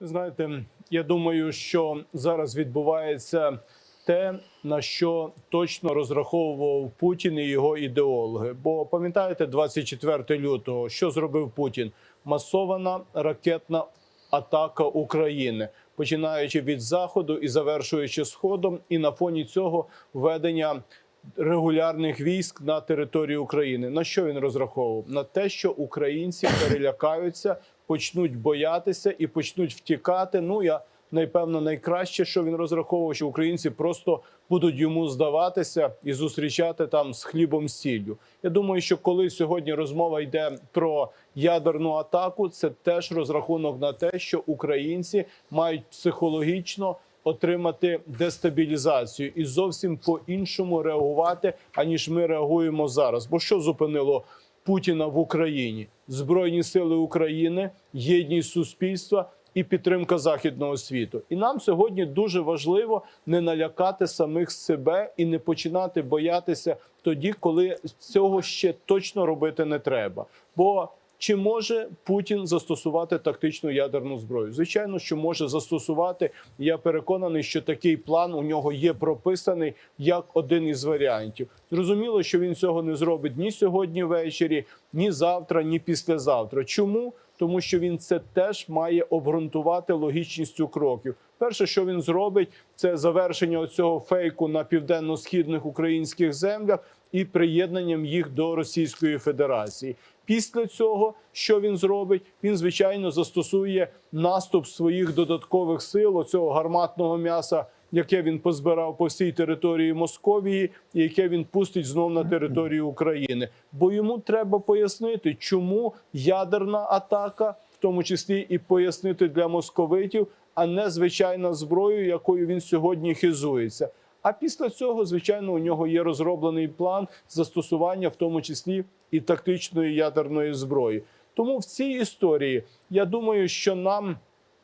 Знаєте, я думаю, що зараз відбувається те, на що точно розраховував Путін і його ідеологи. Бо пам'ятаєте, 24 лютого, що зробив Путін? Масована ракетна атака України, починаючи від заходу і завершуючи сходом, і на фоні цього введення регулярних військ на територію України. На що він розраховував? На те, що українці перелякаються, почнуть боятися і почнуть втікати. Ну я напевно найкраще, що він розраховував, що українці просто будуть йому здаватися і зустрічати там з хлібом сіллю. Я думаю, що коли сьогодні розмова йде про ядерну атаку, це теж розрахунок на те, що українці мають психологічно отримати дестабілізацію і зовсім по-іншому реагувати, аніж ми реагуємо зараз. Бо що зупинило Путіна в Україні? Збройні сили України, єдність суспільства. І підтримка західного світу, і нам сьогодні дуже важливо не налякати самих себе і не починати боятися тоді, коли цього ще точно робити не треба. Бо чи може Путін застосувати тактичну ядерну зброю? Звичайно, що може застосувати. Я переконаний, що такий план у нього є прописаний як один із варіантів. Зрозуміло, що він цього не зробить ні сьогодні ввечері, ні завтра, ні післязавтра. Чому? Тому що він це теж має обґрунтувати логічністю кроків. Перше, що він зробить, це завершення цього фейку на південно-східних українських землях і приєднанням їх до Російської Федерації. Після цього, що він зробить, він звичайно застосує наступ своїх додаткових сил оцього гарматного м'яса, яке він позбирав по всій території Московії, і яке він пустить знов на територію України. Бо йому треба пояснити, чому ядерна атака, в тому числі і пояснити для московитів, а не звичайна зброя, якою він сьогодні хизується. А після цього, звичайно, у нього є розроблений план застосування, в тому числі і тактичної ядерної зброї. Тому в цій історії я думаю, що нам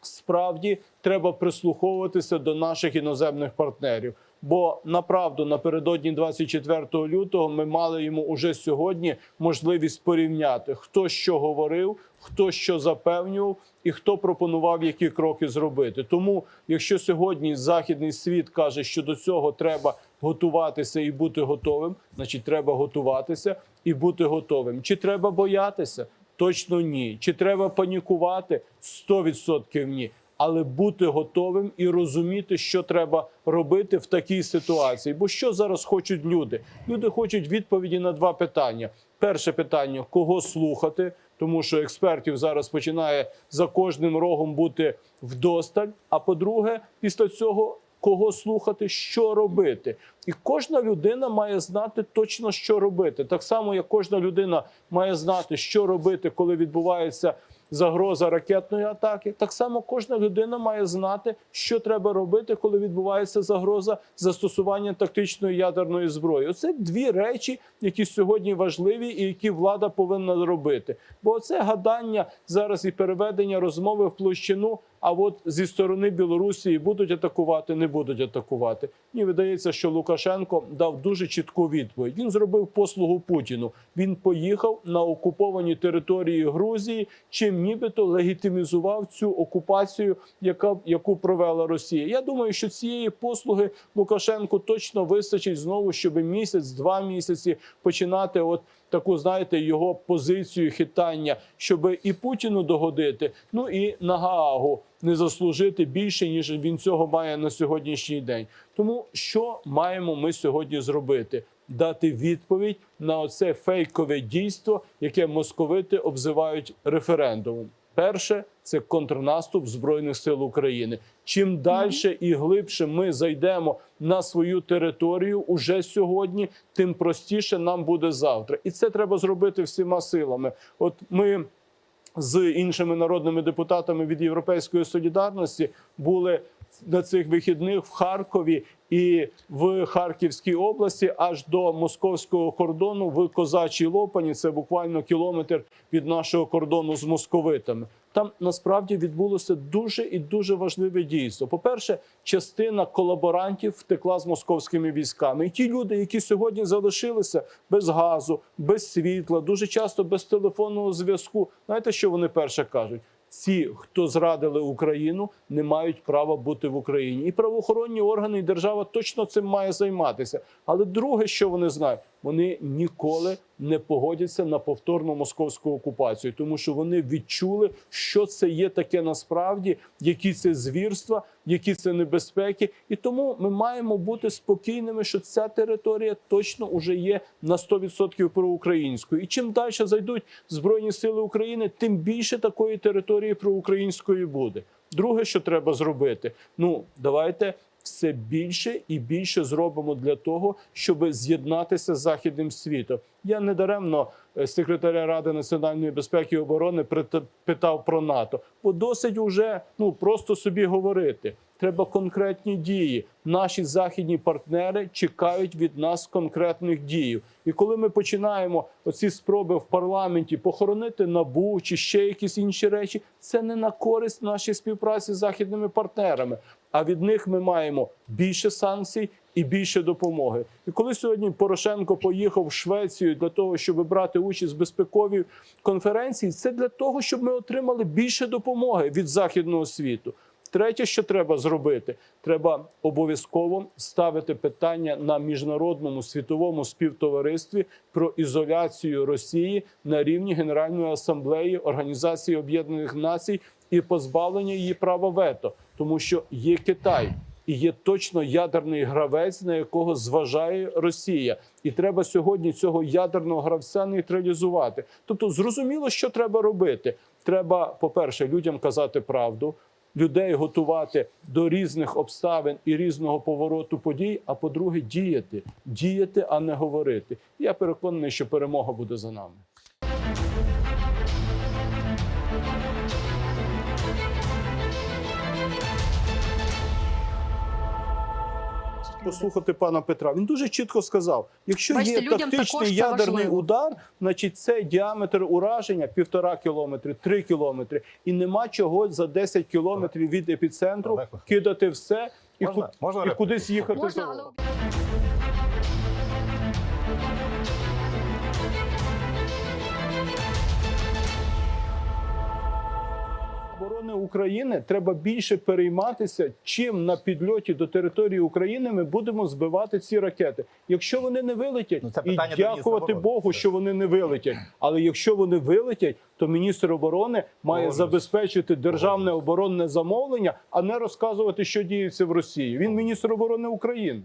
справді треба прислуховуватися до наших іноземних партнерів. Бо направду напередодні 24 лютого ми мали йому уже сьогодні можливість порівняти, хто що говорив, хто що запевнював і хто пропонував які кроки зробити. Тому, якщо сьогодні західний світ каже, що до цього треба готуватися і бути готовим, значить треба готуватися і бути готовим. Чи треба боятися? Точно ні. Чи треба панікувати? 100% ні. Але бути готовим і розуміти, що треба робити в такій ситуації. Бо що зараз хочуть люди? Люди хочуть відповіді на два питання: перше питання кого слухати, тому що експертів зараз починає за кожним рогом бути вдосталь. А по-друге, після цього кого слухати, що робити. І кожна людина має знати точно, що робити. Так само, як кожна людина має знати, що робити, коли відбувається загроза ракетної атаки. Так само кожна людина має знати, що треба робити, коли відбувається загроза застосування тактичної ядерної зброї. Оце дві речі, які сьогодні важливі і які влада повинна робити. Бо це гадання зараз і переведення розмови в площину. А от зі сторони Білорусі будуть атакувати, не будуть атакувати. Мені видається, що Лукашенко дав дуже чітку відповідь. Він зробив послугу Путіну. Він поїхав на окуповані території Грузії, чим нібито легітимізував цю окупацію, яка яку провела Росія. Я думаю, що цієї послуги Лукашенку точно вистачить знову, щоб місяць-два місяці починати от. Таку, знаєте, його позицію хитання, щоб і Путіну догодити, ну і на Гаагу не заслужити більше, ніж він цього має на сьогоднішній день. Тому що маємо ми сьогодні зробити? Дати відповідь на оце фейкове дійство, яке московити обзивають референдумом. Перше це контрнаступ збройних сил України. Чим далі і глибше ми зайдемо на свою територію уже сьогодні, тим простіше нам буде завтра, і це треба зробити всіма силами. От ми з іншими народними депутатами від Європейської солідарності були на цих вихідних в Харкові і в Харківській області, аж до московського кордону в Козачій Лопані. Це буквально кілометр від нашого кордону з московитами. Там насправді відбулося дуже і дуже важливе дійство. По перше, частина колаборантів втекла з московськими військами, і ті люди, які сьогодні залишилися без газу, без світла, дуже часто без телефонного зв'язку. Знаєте, що вони перше кажуть? Ці, хто зрадили Україну, не мають права бути в Україні. І правоохоронні органи і держава точно цим має займатися. Але друге, що вони знають, вони ніколи не погодяться на повторну московську окупацію, тому що вони відчули, що це є таке насправді, які це звірства, які це небезпеки. І тому ми маємо бути спокійними, що ця територія точно вже є на 100% проукраїнською. І чим далі зайдуть збройні сили України, тим більше такої території проукраїнської буде. Друге, що треба зробити, ну давайте все більше і більше зробимо для того, щоб з'єднатися з західним світом. Я недаремно секретаря Ради національної безпеки і оборони питав про НАТО, бо досить уже ну просто собі говорити. Треба конкретні дії. Наші західні партнери чекають від нас конкретних дій. І коли ми починаємо оці спроби в парламенті похоронити набу чи ще якісь інші речі, це не на користь нашій співпраці з західними партнерами. А від них ми маємо більше санкцій і більше допомоги. І коли сьогодні Порошенко поїхав в Швецію для того, щоб брати участь в безпековій конференції, це для того, щоб ми отримали більше допомоги від західного світу. Третє, що треба зробити, треба обов'язково ставити питання на міжнародному світовому співтоваристві про ізоляцію Росії на рівні Генеральної асамблеї Організації Об'єднаних Націй і позбавлення її права вето, тому що є Китай. І є точно ядерний гравець, на якого зважає Росія, і треба сьогодні цього ядерного гравця нейтралізувати. Тобто, зрозуміло, що треба робити. Треба, по-перше, людям казати правду, людей готувати до різних обставин і різного повороту подій. А по-друге, діяти, діяти, а не говорити. Я переконаний, що перемога буде за нами. Послухати пана Петра. Він дуже чітко сказав: якщо Бачите, є тактичний ядерний важливо. удар, значить це діаметр ураження півтора кілометри, три кілометри, і нема чого за 10 кілометрів від епіцентру кидати все і, Можна- ку- можна і кудись їхати. Можна, за але оборони України треба більше перейматися, чим на підльоті до території України ми будемо збивати ці ракети. Якщо вони не вилетять, Ну, це і дякувати. Богу, що вони не вилетять. Але якщо вони вилетять, то міністр оборони має Погоджуюсь. забезпечити державне оборонне замовлення, а не розказувати, що діється в Росії. Він міністр оборони України.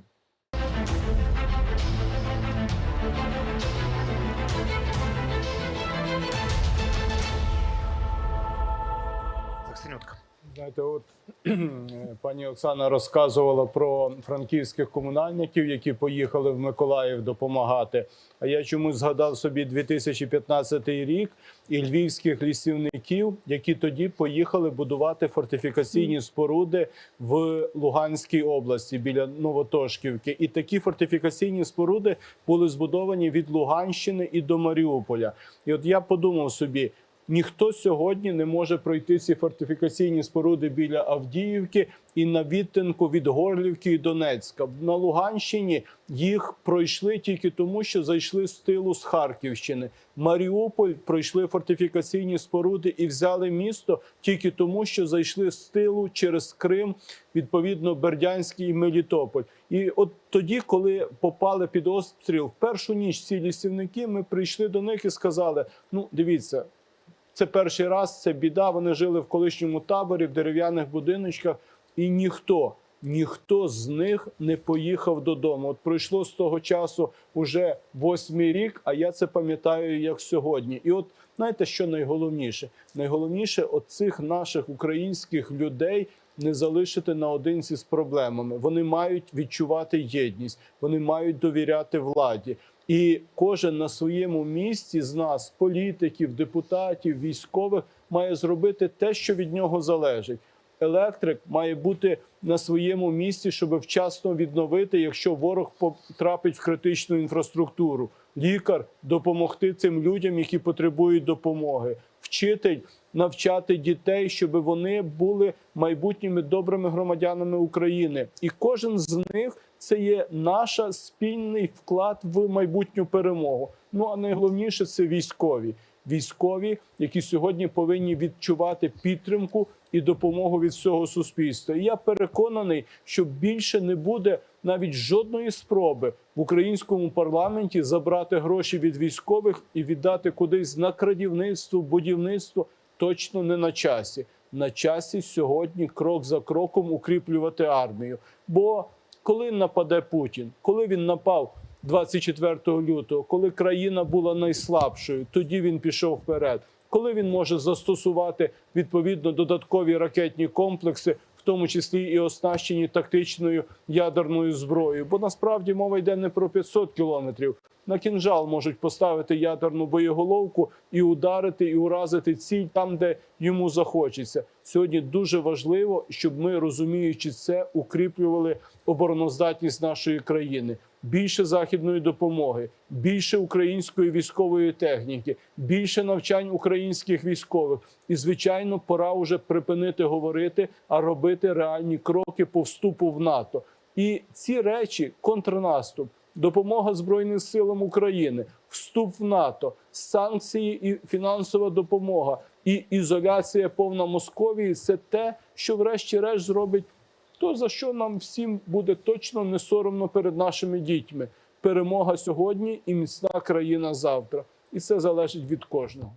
Заксенютка. Знаєте, от пані Оксана розказувала про франківських комунальників, які поїхали в Миколаїв допомагати. А я чомусь згадав собі 2015 рік і львівських лісівників, які тоді поїхали будувати фортифікаційні споруди в Луганській області біля Новотошківки. І такі фортифікаційні споруди були збудовані від Луганщини і до Маріуполя. І от я подумав собі. Ніхто сьогодні не може пройти ці фортифікаційні споруди біля Авдіївки і на відтинку від Горлівки і Донецька. На Луганщині їх пройшли тільки тому, що зайшли з тилу з Харківщини. Маріуполь пройшли фортифікаційні споруди і взяли місто тільки тому, що зайшли з тилу через Крим, відповідно Бердянський і Мелітополь. І от тоді, коли попали під обстріл в першу ніч ці лісівники, ми прийшли до них і сказали: ну дивіться. Це перший раз, це біда. Вони жили в колишньому таборі, в дерев'яних будиночках, і ніхто, ніхто з них не поїхав додому. От пройшло з того часу уже восьмий рік, а я це пам'ятаю як сьогодні. І от знаєте, що найголовніше? Найголовніше от цих наших українських людей. Не залишити наодинці з проблемами. Вони мають відчувати єдність, вони мають довіряти владі. І кожен на своєму місці з нас, політиків, депутатів, військових, має зробити те, що від нього залежить. Електрик має бути на своєму місці, щоб вчасно відновити, якщо ворог потрапить в критичну інфраструктуру. Лікар допомогти цим людям, які потребують допомоги. Вчитель навчати дітей, щоб вони були майбутніми добрими громадянами України. І кожен з них це є наша спільний вклад в майбутню перемогу. Ну а найголовніше це військові. Військові, які сьогодні повинні відчувати підтримку і допомогу від всього суспільства. І я переконаний, що більше не буде навіть жодної спроби в українському парламенті забрати гроші від військових і віддати кудись на крадівництво, будівництво. Точно не на часі. На часі сьогодні крок за кроком укріплювати армію. Бо коли нападе Путін, коли він напав 24 лютого, коли країна була найслабшою, тоді він пішов вперед. Коли він може застосувати відповідно додаткові ракетні комплекси, в тому числі і оснащені тактичною ядерною зброєю, бо насправді мова йде не про 500 кілометрів. На кінжал можуть поставити ядерну боєголовку і ударити, і уразити ціль там, де йому захочеться. Сьогодні дуже важливо, щоб ми, розуміючи це, укріплювали обороноздатність нашої країни. Більше західної допомоги, більше української військової техніки, більше навчань українських військових. І звичайно, пора вже припинити говорити, а робити реальні кроки по вступу в НАТО. І ці речі контрнаступ допомога Збройним силам України, вступ в НАТО, санкції і фінансова допомога, і ізоляція повна Московії це те, що, врешті-решт, зробить то, за що нам всім буде точно не соромно перед нашими дітьми. Перемога сьогодні і міцна країна завтра. І це залежить від кожного.